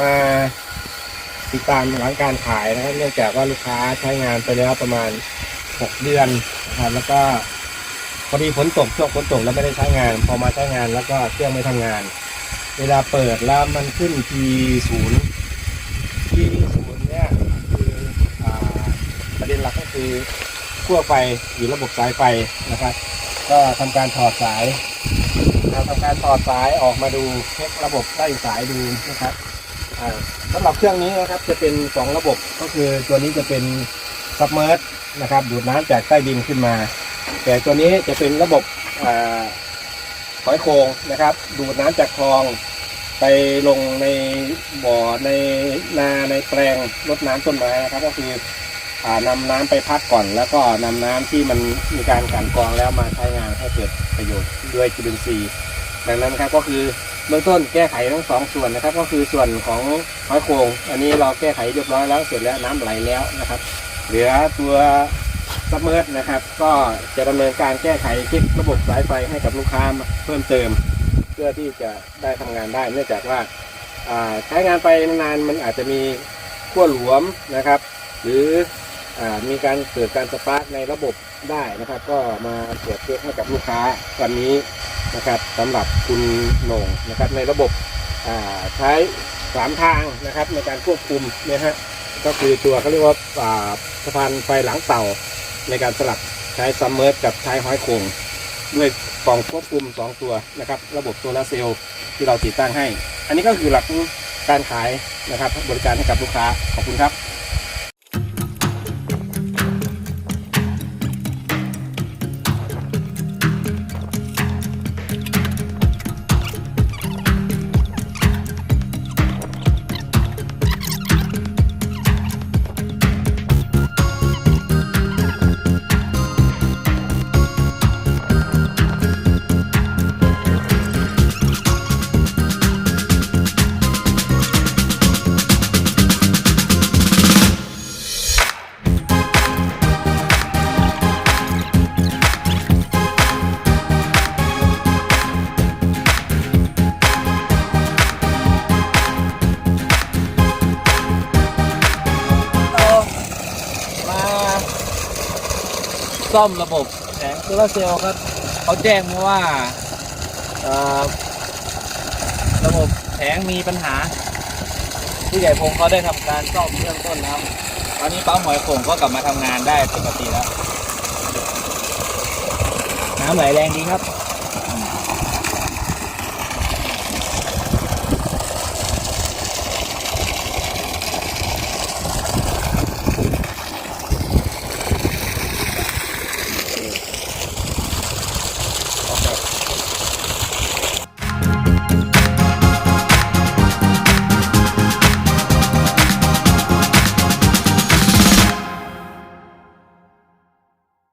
มาติดตามหลังการขายนะครับ เนื่องจากว่าลูกค้าใช้งานไปแล้วประมาณ 6 เดือนนะครับแล้วก็พอดีฝนตกช่วงฝนตกแล้วไม่ได้ใช้งาน พอมาใช้งานแล้วก็เครื่องไม่ทำงาน เวลาเปิดแล้วมันขึ้น P ศูนย์ P ศูนย์เนี่ยคืออประเด็นหลักก็คือขั้วไฟหรือระบบสายไฟนะครับ ก็ทำการถอดสายเราทำการถอดสายออกมาดูเช็คระบบไล่สายดูนะครับ สำหรับเครื่องนี้นะครับจะเป็นสองระบบก็คือตัวนี้จะเป็นซับเมอร์สนะครับดูดน้ำจากใต้ดินขึ้นมา แต่ตัวนี้จะเป็นระบบหอยโครงนะครับ ดูดน้ำจากคลอง ไปลงในบ่อในนาในแปลงรดน้ำต้นไม้นะครับ ก็คืออนำน้ำไปพักก่อน แล้วก็นำน้ำที่มันมีการกันกรองแล้วมาใช้งานให้เกิดประโยชน์ด้วยจุลินทรีย์ดังนั้นครับก็คือ เบื้องต้นแก้ไขทั้งสองส่วนนะครับ ก็คือส่วนของหอยโครงอันนี้เราแก้ไขเรียบร้อยแล้วเสร็จแล้วน้ำไหลแล้วนะครับ เหลือตัวซับเมอร์นะครับ ก็จะดำเนินการแก้ไขเช็คระบบสายไฟให้กับลูกค้าเพิ่มเติม เพื่อที่จะได้ทำงานได้เนื่องจากว่าใช้งานไปนานๆมันอาจจะมีขั้วหลวมนะครับ หรืออมีการเกิดการสปาร์กในระบบได้นะครับ ก็มาตรวจเช็คให้กับลูกค้าวันนี้ นะครับสำหรับคุณโหน่งนะครับในระบบใช้สามทางนะครับในการควบคุมนะฮะก็คือตัวเขาเรียกว่าสะพานไฟหลังเต่า ในการสลับใช้ซัมเมอร์กับใช้ห้อยโคงด้วยกล่องควบคุม 2 ตัวนะครับระบบโซลาเซลล์ที่เราติดตั้งให้ อันนี้ก็คือหลักการขายนะครับบริการให้กับลูกค้าขอบคุณครับ ซ่อมระบบแผงโซลาเซลล์ครับเขาแจ้งมาว่าระบบแผงมีปัญหา ผู้ใหญ่พงเขาได้ทำการซ่อมเบื้องต้นแล้วตอนนี้ปั๊มหอยโข่งก็กลับมาทำงานได้ปกติแล้ว น้ำไหลแรงดีครับ